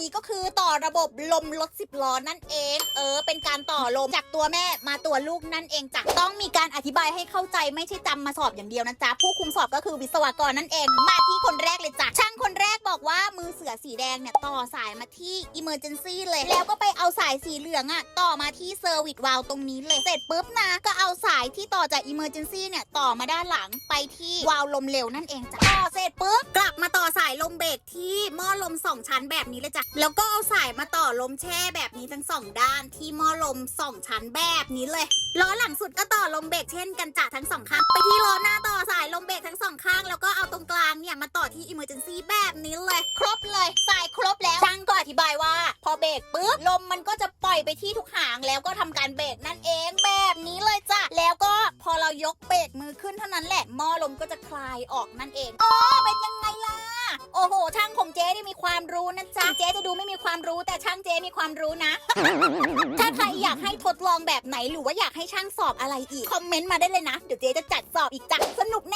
นี่ก็คือต่อระบบลมรถสิบล้อนั่นเอง เออ เป็นการต่อลมจากตัวแม่มาตัวลูกนั่นเองจ้ะต้องมีการอธิบายให้เข้าใจไม่ใช่จำมาสอบอย่างเดียวนะจ๊ะผู้คุมสอบก็คือวิศวกรนั่นเอง มาที่คนแรกเลยจ้ะช่างคนแรกบอกว่ามือเสือสีแดงเนี่ยต่อสายมาที่ emergency เลย แล้วก็ไปเอาสายสีเหลืองอะต่อมาที่เซอร์วิสวาลตรงนี้เลย เสร็จปุ๊บนะก็เอาสายที่ต่อจาก emergency เนี่ยต่อมาด้านหลังไปที่วาลลมเร็วนั่นเองจ้ะต่อเสร็จปุ๊บกลับมาต่อสาย มเบรกที่หม้อลมสองชั้นแบบนี้เลยจ้ะ แล้วก็เอาสายมาต่อลมแช่แบบนี้ทั้งสองด้านที่หม้อลมสองชั้นแบบนี้เลย ล้อหลังสุดก็ต่อลมเบรกเช่นกันจ้ะทั้งสองข้าง ไปที่ล้อหน้าต่อสายลมเบรกทั้งสองข้าง แล้วก็เอาตรงกลางเนี่ยมาต่อที่ emergency แบบนี้เลย ครบเลย สายครบแล้วช่างก็อธิบายว่า พอเบรกปุ๊บลมมันก็จะปล่อยไปที่ทุกหางแล้วก็ทำการเบรกนั่นเองแบบนี้เลยจ้ะแล้วก็พอเรายกเบรกมือขึ้นเท่านั้นแหละหม้อลมก็จะคลายออกนั่นเองอ๋อเป็นยังไง ความรู้นะจ๊ะเจ๊จะดูไม่มีความรู้แต่ช่างเจ๊มีความรู้นะ ถ้าใครอยากให้ทดลองแบบไหนหรือว่าอยากให้ช่างสอบอะไรอีก คอมเมนต์มาได้เลยนะ เดี๋ยวเจ๊จะจัดสอบอีกจ้ะสนุกแน่นอน